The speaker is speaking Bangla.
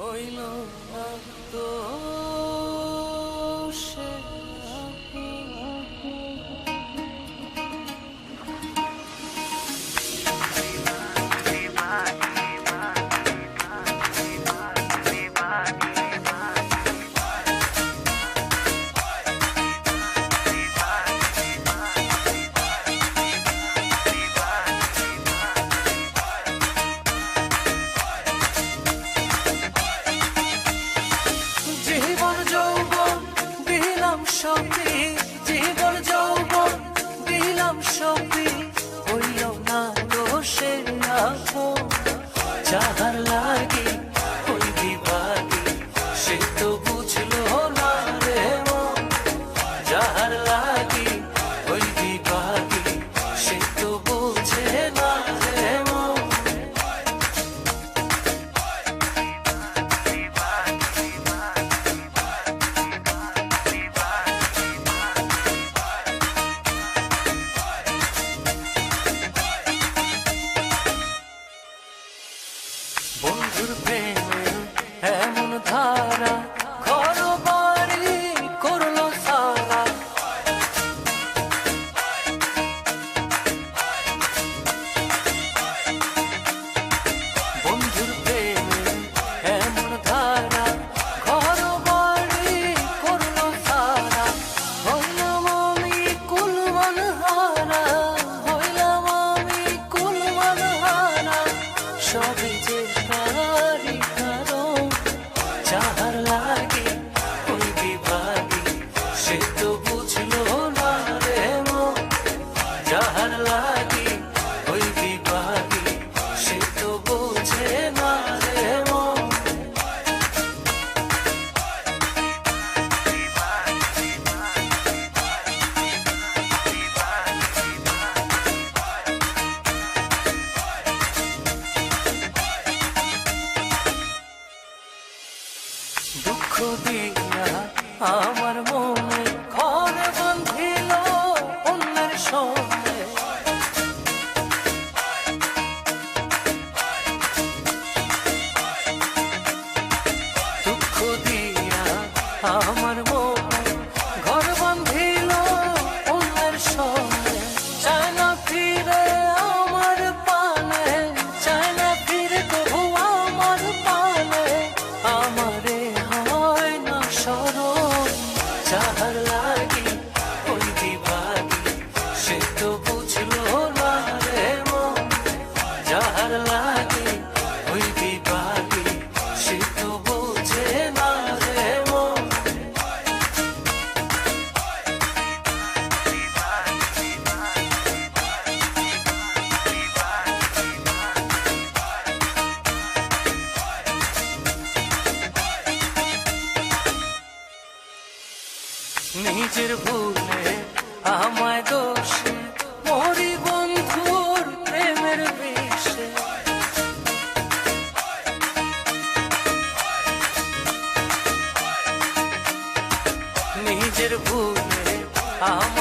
Oilo. সঙ্গে বন্ধুর প্রেমের এমন ধারা দুঃখ দিয়া আমার মনে ঘর বান্ধিল অন্যের সঙ্গে। দুঃখ দিয়া আমার মনে যাহার লাগি ওই দিবাগি সে তো বুঝলো না রে মন। যাহার লাগি নিজের ভুলে আমায় দোষ মরি বন্ধুর প্রেমের বিষে। নিজের ভুলে আমায়